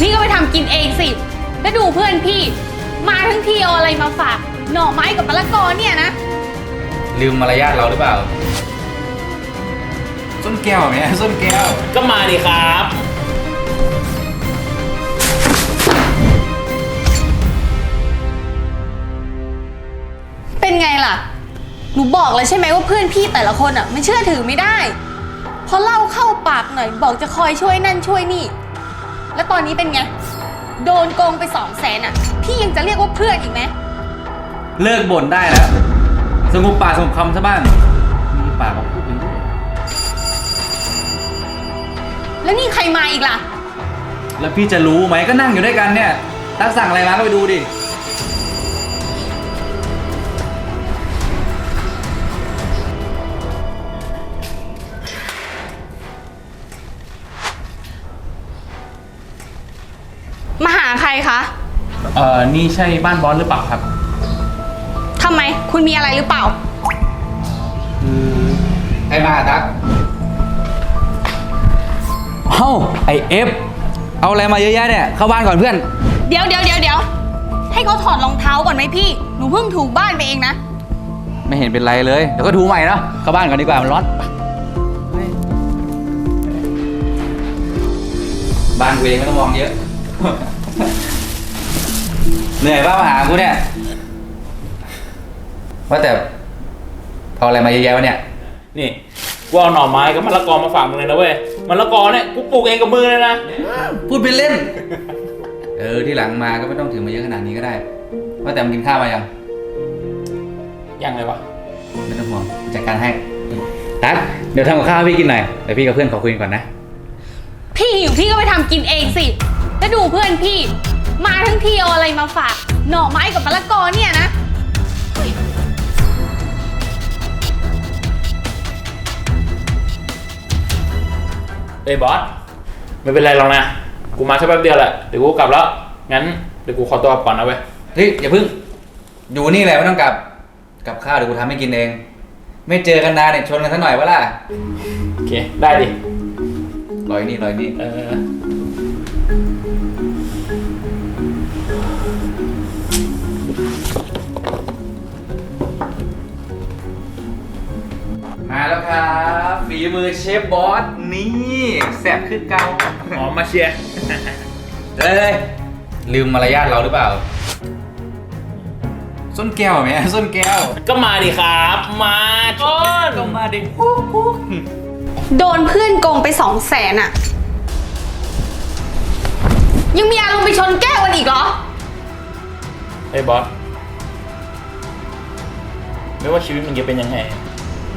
พี่ก็ไปทำกินเองสิ แล้วดูเพื่อนพี่ มาทั้งทีเอาอะไรมาฝาก หน่อไม้กับมะละกอเนี่ยนะ ลืมมารยาทเราหรือเปล่า ส้นแก้วไหมส้นแก้ว ก็มาดิครับ เป็นไงล่ะ หนูบอกเลยใช่ไหมว่าเพื่อนพี่แต่ละคนอะมันเชื่อถือไม่ได้ พอเล่าเข้าปากหน่อย บอกจะคอยช่วยนั่นช่วยนี่ แล้วตอนนี้เป็นไง โดนโกงไปสองแสนอะ พี่ยังจะเรียกว่าเพื่อนอีกไหม เลิกบ่นได้แล้ว สงบปากสงบคำซะบ้างมีปากมาพูดไปเรื่อยแล้วนี่ใครมาอีกล่ะ แล้วพี่จะรู้ไหมก็นั่งอยู่ด้วยกันเนี่ย ตักสั่งอะไรมาก็ไปดูดิ มาหาใครคะเอ่อ นี่ใช่บ้านบอสหรือเปล่าครับ ทำไม คุณมีอะไรหรือเปล่าใครมาตักเอ้าไอเอฟเอาอะไรมาเยอะแยะเนี่ย เข้าบ้านก่อนเพื่อน เดี๋ยวเดี๋ยวเดี๋ยวเดี๋ยวให้เขาถอดรองเท้าก่อนไหมพี่ หนูเพิ่งถูบ้านไปเองนะ ไม่เห็นเป็นไรเลย เดี๋ยวก็ถูใหม่เนาะเข้าบ้านก่อนดีกว่ามันร้อนไปบ้านกูเองไม่ต้องมองเยอะ เหนื่อยป่ะมาหากูเนี่ย ว่าแต่เอาอะไรมาเยอะแยะวะเนี่ย นี่กูเอาหน่อไม้กับมะละกอมาฝากมึงเลยนะเว้ยมะละกอเนี่ยกูปลูกเองกับมือเลยนะ พูดเป็นเล่น เออที่หลังมาก็ไม่ต้องถือมาเยอะขนาดนี้ก็ได้ ว่าแต่มึงกินข้าวมายัง ยังไงวะ ไม่ต้องห่วงจัดการให้ตั๊กเดี๋ยวทำกับข้าวให้พี่กินหน่อยเดี๋ยวพี่กับเพื่อนขอคุยกันก่อนนะ พี่หิวพี่ก็ไปทำกินเองสิ แล้วดูเพื่อนพี่ มาทั้งทีเอาอะไรมาฝาก หน่อไม้กับมะละกอเนี่ยนะ เอ้ยบอสไม่เป็นไรหรอกนะ กูมาแค่แป๊บเดียวแหละ เดี๋ยวกูกลับแล้ว งั้นเดี๋ยวกูขอตัวก่อนนะเว้ย เฮ้ยอย่าพึ่ง อยู่นี่แหละไม่ต้องกลับ กับข้าวเดี๋ยวกูทำให้กินเอง ไม่เจอกันนานเนี่ยชวนกันสักหน่อยวะล่ะโอเค ได้ดิลอยนี่ลอยนี่ เออ ฟบอสนี่แซ่บขึ้นเกาหอมมาเชียร์เฮ้ยลืมมารยาทเราหรือเปล่า ส้นแก้วไหมส้นแก้ว ก็มาดิครับ มาก้อนก็มาดิปุ๊กปุ๊กโดนเพื่อนโกงไปสองแสนอะยังมีอารมณ์ไปชนแก้วกันอีกเหรอเอ้ยบอส ไม่ว่าชีวิตมึงจะเป็นยังไง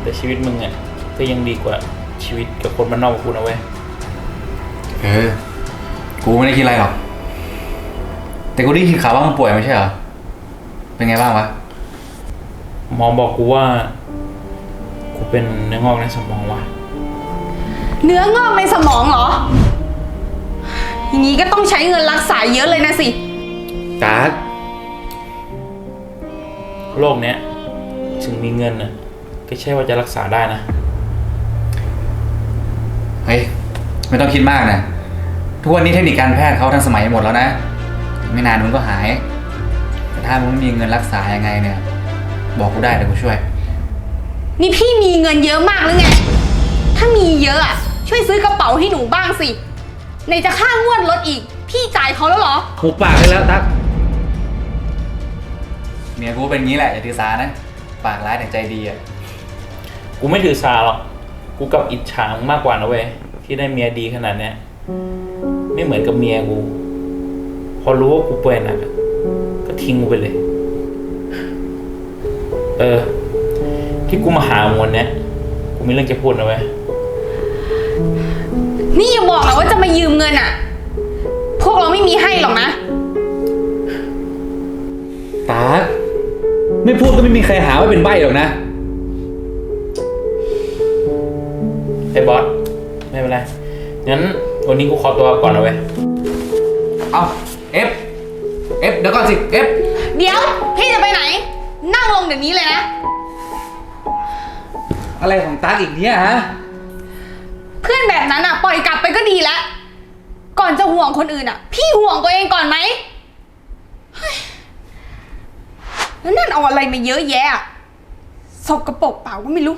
แต่ชีวิตมึงอะก็ยังดีกว่า ชีวิตกับคนบ้านนอกกับกูนะเว้ยเออ กูไม่ได้คิดอะไรหรอก แต่กูได้ยินข่าวว่ามึงป่วยไม่ใช่เหรอ เป็นไงบ้างวะ หมอบอกกูว่า กูเป็นเนื้องอกในสมองว่ะ เนื้องอกในสมองเหรอ อย่างนี้ก็ต้องใช้เงินรักษาเยอะเลยนะสิตากโรคเนี้ย ถึงมีเงินอะก็ใช่ว่าจะรักษาได้นะ เฮ้ยไม่ต้องคิดมากนะ ทุกวันนี้เทคนิคการแพทย์เขาทันสมัยหมดแล้วนะ ไม่นานมึงก็หาย แต่ถ้ามึงไม่มีเงินรักษายังไงเนี่ย บอกกูได้เดี๋ยวกูช่วย นี่พี่มีเงินเยอะมากหรือไง ถ้ามีเยอะอะช่วยซื้อกระเป๋าให้หนูบ้างสิไหนจะค่างวดรถอีก พี่จ่ายเขาแล้วเหรอหูปากได้แล้วตักเมียกูเป็นงี้แหละอย่าถือสานะ ปากร้ายแต่ใจดีอะ กูไม่ถือสาหรอก กูกลับอิจฉามึงมากกว่านะเว้ยที่ได้เมียดีขนาดเนี้ยไม่เหมือนกับเมียกู พอรู้ว่ากูป่วยหนักอะก็ทิ้งกูไปเลย เออ ที่กูมาหามึงวันเนี้ยกูมีเรื่องจะพูดนะเว้ยนี่อย่าบอกนะว่าจะมายืมเงินอะพวกเราไม่มีให้หรอกนะ ตากไม่พูดก็ไม่มีใครหาว่าเป็นใบ้หรอกนะ วันนี้กูขอตัวก่อนนะเว้ยเอาเอฟเอฟเดี๋ยวก่อนสิเอฟเดี๋ยว พี่จะไปไหน นั่งลงเดี๋ยวนี้เลยนะ อะไรของตากอีกเนี่ยฮะ เพื่อนแบบนั้นอะปล่อยกลับไปก็ดีแล้ว ก่อนจะห่วงคนอื่นอะ พี่ห่วงตัวเองก่อนไหมเฮ้ยแล้วนั่นเอาอะไรมาเยอะแยะอะสกปรกเปล่าก็ไม่รู้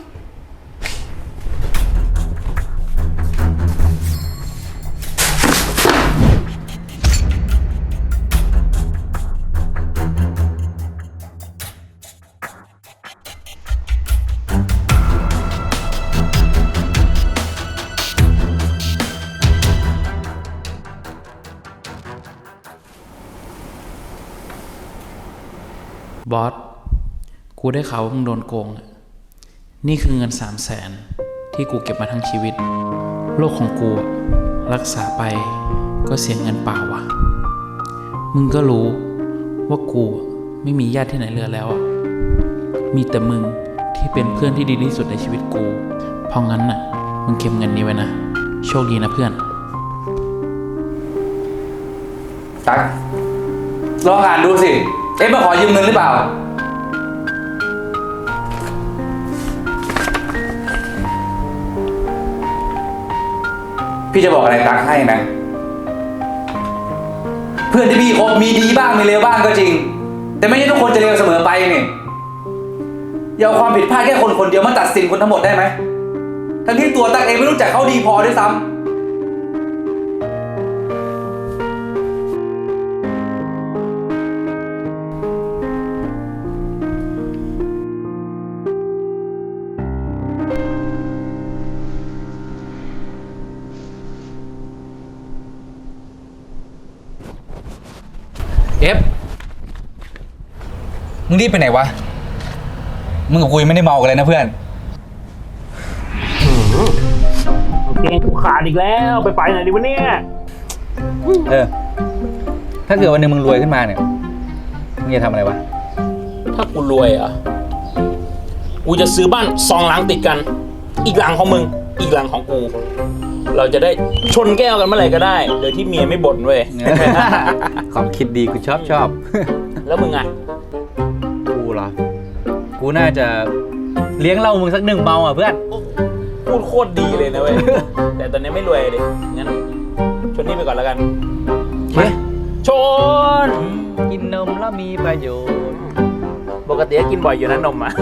บอสกูได้ข่าวว่ามึงโดนโกงอะนี่คือเงินสามแสนที่กูเก็บมาทั้งชีวิตโรคของกูรักษาไปก็เสียเงินเปล่าว่ะ มึงก็รู้ว่ากูไม่มีญาติที่ไหนเหลือแล้วอะมีแต่มึงที่เป็นเพื่อนที่ดีที่สุดในชีวิตกู เพราะงั้นน่ะ มึงเก็บเงินนี้ไว้นะ โชคดีนะเพื่อน ตักลองอ่านดูสิ เอ๊ะมาขอยืมเงินหรือเปล่า พี่จะบอกอะไรตั๊กให้นะ เพื่อนที่พี่คบมีดีบ้างมีเลวบ้างก็จริง แต่ไม่ใช่ทุกคนจะเลวเสมอไปนี่อย่าเอาความผิดพลาดแค่คนคนเดียวมาตัดสินคนทั้งหมดได้ไหมทั้งที่ตัวตั๊กเองไม่รู้จักเขาดีพอด้วยซ้ำ เอฟมึงรีบไปไหนวะ มึงกับกูยังไม่ได้เมากันเลยนะเพื่อนเกงกูขาดอีกแล้ว ไปไปไหนดีวะเนี่ยเออ ถ้าเกิดวันหนึงมึงรวยขึ้นมาเนี่ย มึงจะทำอะไรวะ ถ้ากูรวยเหรอะ กูจะซื้อบ้านสองหลังติดกัน อีกหลังของมึง อีกหลังของกู เราจะได้ชนแก้วกันเมื่อไหร่ก็ได้ โดยที่เมียไม่บ่นเว้ย ความคิดดีกูชอบชอบ แล้วมึงอะ กูเหรอ กูน่าจะเลี้ยงเหล้ามึงสักหนึ่งเมาอะเพื่อน พูดโคตรดีเลยนะเว้ย แต่ตอนนี้ไม่รวยเลยงั้นชนนี่ไปก่อนแล้วกัน เฮ้ยชน กินนมแล้วมีประโยชน์ ปกติก็กินบ่อยอยู่นะนมอะ